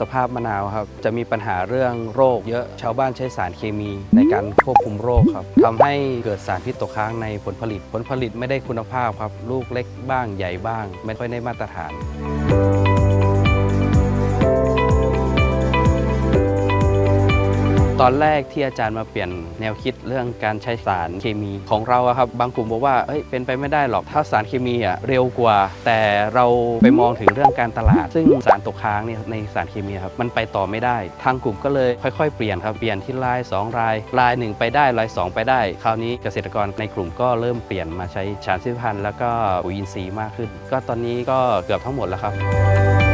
สภาพมะนาวครับจะมีปัญหาเรื่องโรคเยอะชาวบ้านใช้สารเคมีในการควบคุมโรคครับทำให้เกิดสารพิษตกค้างในผลผลิต ผลผลิตไม่ได้คุณภาพครับ ลูกเล็กบ้างใหญ่บ้าง ไม่ค่อยได้มาตรฐาน ตอนแรกที่อาจารย์มาเปลี่ยนแนวคิดเรื่องการใช้สารเคมีของเราอะครับบางกลุ่มบอกว่าเอ้ยเป็นไปไม่ได้หรอกถ้าสารเคมีอะเร็วกว่า แต่เราไปมองถึงเรื่องการตลาด ซึ่งสารตกค้างเนี่ยในสารเคมีครับมันไปต่อไม่ได้ ทางกลุ่มก็เลยค่อยๆ เปลี่ยนครับเปลี่ยนที่รายสองรายรายหนึ่งไปได้รายสองไปได้ คราวนี้เกษตรกรในกลุ่มก็เริ่มเปลี่ยนมาใช้สารสิพันธุ์แล้วก็ปุ๋ยอินทรีย์มากขึ้น ก็ตอนนี้ก็เกือบทั้งหมดแล้วครับ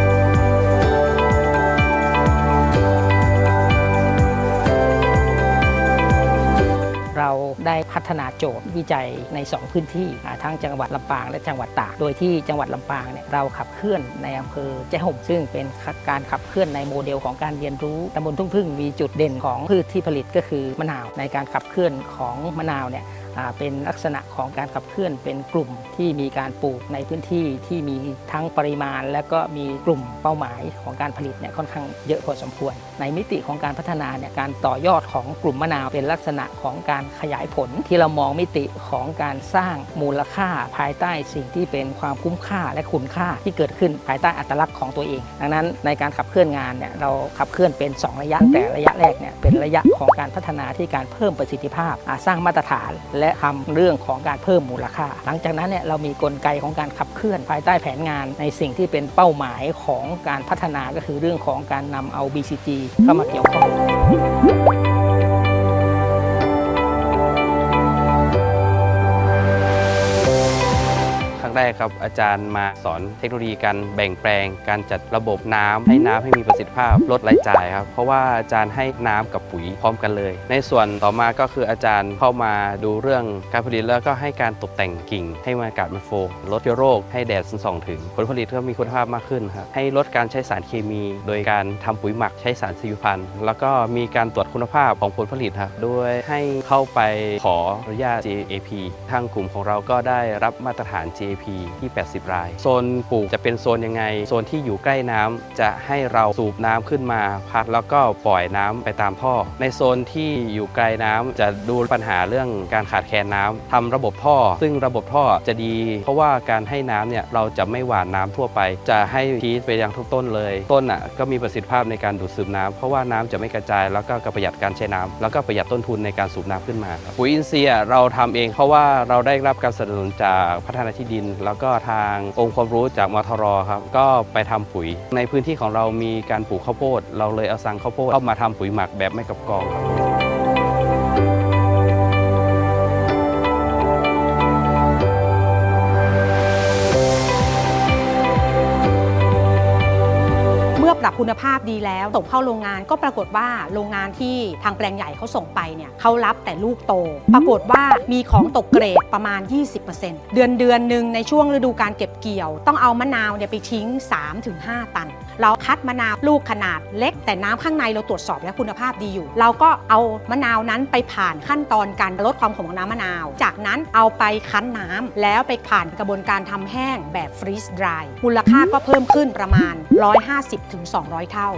เราได้พัฒนาโจทย์วิจัยใน 2 พื้นที่ทั้งจังหวัดลำปางและจังหวัดตากโดยที่จังหวัดลำปางเนี่ยเราขับเคลื่อนในอำเภอแจ้ห่มซึ่งเป็นการขับเคลื่อนในโมเดลของการเรียนรู้ตำบลทุ่งพึ่งมีจุดเด่นของพืชที่ผลิตก็คือมะนาวในการขับเคลื่อนของมะนาวเนี่ย เป็นลักษณะของการขับเคลื่อนเป็นกลุ่มที่มีการปลูกในพื้นที่ที่มีทั้งปริมาณ และก็มีกลุ่มเป้าหมายของการผลิตเนี่ยค่อนข้างเยอะพอสมควร ในมิติของการพัฒนาเนี่ยการต่อยอดของกลุ่มมะนาวเป็นลักษณะของการขยายผล ที่เรามองมิติของการสร้างมูลค่าภายใต้สิ่งที่เป็นความคุ้มค่าและคุณค่าที่เกิดขึ้นภายใต้อัตลักษณ์ของตัวเอง ดังนั้นในการขับเคลื่อนงานเนี่ยเราขับเคลื่อนเป็น 2 ระยะแต่ระยะแรกเนี่ยเป็นระยะของการพัฒนาที่การเพิ่มประสิทธิภาพสร้างมาตรฐานและและทำเรื่องของการเพิ่มมูลค่า หลังจากนั้นเนี่ยเรามีกลไกของการขับเคลื่อนภายใต้แผนงานในสิ่งที่เป็นเป้าหมายของการพัฒนาก็คือเรื่องของการนำเอา BCG เข้ามาเกี่ยวข้อง แรกครับ อาจารย์มาสอนเทคโนโลยีการแบ่งแปลง การจัดระบบน้ำให้น้ำให้มีประสิทธิภาพลดรายจ่ายครับ เพราะว่าอาจารย์ให้น้ำกับปุ๋ยพร้อมกันเลย ในส่วนต่อมาก็คืออาจารย์เข้ามาดูเรื่องการผลิตแล้วก็ให้การตกแต่งกิ่ง ให้มันอากาศมันโฟล์ลดเชื้อโรค ให้แดดส่องถึง ผลผลิตก็มีคุณภาพมากขึ้นครับให้ลดการใช้สารเคมี โดยการทำปุ๋ยหมักใช้สารสิวพันธุ์แล้วก็มีการตรวจคุณภาพของผลผลิตครับโดยให้เข้าไปขออนุญาต GAP ทางกลุ่มของเราก็ได้รับมาตรฐาน GAP ที่ 80 ราย โซนปลูกจะเป็นโซนยังไง โซนที่อยู่ใกล้น้ำจะให้เราสูบน้ำขึ้นมา พักแล้วก็ปล่อยน้ำไปตามท่อ ในโซนที่อยู่ไกลน้ำจะดูปัญหาเรื่องการขาดแคลนน้ำทำระบบท่อ ซึ่งระบบท่อจะดี เพราะว่าการให้น้ำเนี่ยเราจะไม่หว่านน้ำทั่วไป จะให้พีชไปยังทุกต้นเลย ต้นอะก็มีประสิทธิภาพในการดูดซึมน้ำเพราะว่าน้ำจะไม่กระจายแล้วก็ประหยัดการใช้น้ำแล้วก็ประหยัดต้นทุนในการสูบน้ำขึ้นมาปุ๋ยอินทรีย์เราทำเองเพราะว่าเราได้รับการสนับสนุนจากพัฒนาที่ดินแล้วก็ทางองค์ความรู้จากมทรครับก็ไปทำปุ๋ย ในพื้นที่ของเรามีการปลูกข้าวโพด เราเลยเอาสั่งข้าวโพดเข้ามาทำปุ๋ยหมักแบบไม่กับกองครับ มื่อปรับคุณภาพดีแล้วส่งเข้าโรงงานก็ปรากฏว่าโรงงานที่ทางแปลงใหญ่เขาส่งไปเนี่ยเขารับแต่ลูกโต ปรากฏว่ามีของตกเกรดประมาณ 20%เดือนเดือนหนึ่งในช่วงฤดูการเก็บเกี่ยว ต้องเอามะนาวเนี่ยไปทิ้ง 3-5 ตัน เราคัดมะนาวลูกขนาดเล็ก แต่น้ำข้างในเราตรวจสอบและคุณภาพดีอยู่ เราก็เอามะนาวนั้นไปผ่านขั้นตอนการลดความขมของน้ำมะนาว จากนั้นเอาไปคั้นน้ำแล้วไปผ่านกระบวนการทำแห้งแบบฟรีซดรายมูลค่าก็เพิ่มขึ้นประมาณ150-200 เท่า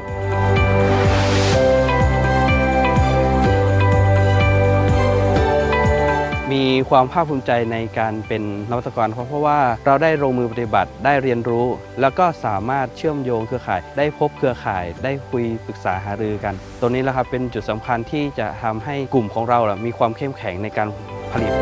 มีความภาคภูมิใจในการเป็นนวัตกรเพราะเพราะว่าเราได้ลงมือปฏิบัติได้เรียนรู้ แล้วก็สามารถเชื่อมโยงเครือข่าย ได้พบเครือข่าย ได้คุยปรึกษาหารือกันตรงนี้แหละครับเป็นจุดสำคัญที่จะทำให้กลุ่มของเราล่ะมีความเข้มแข็งในการผลิต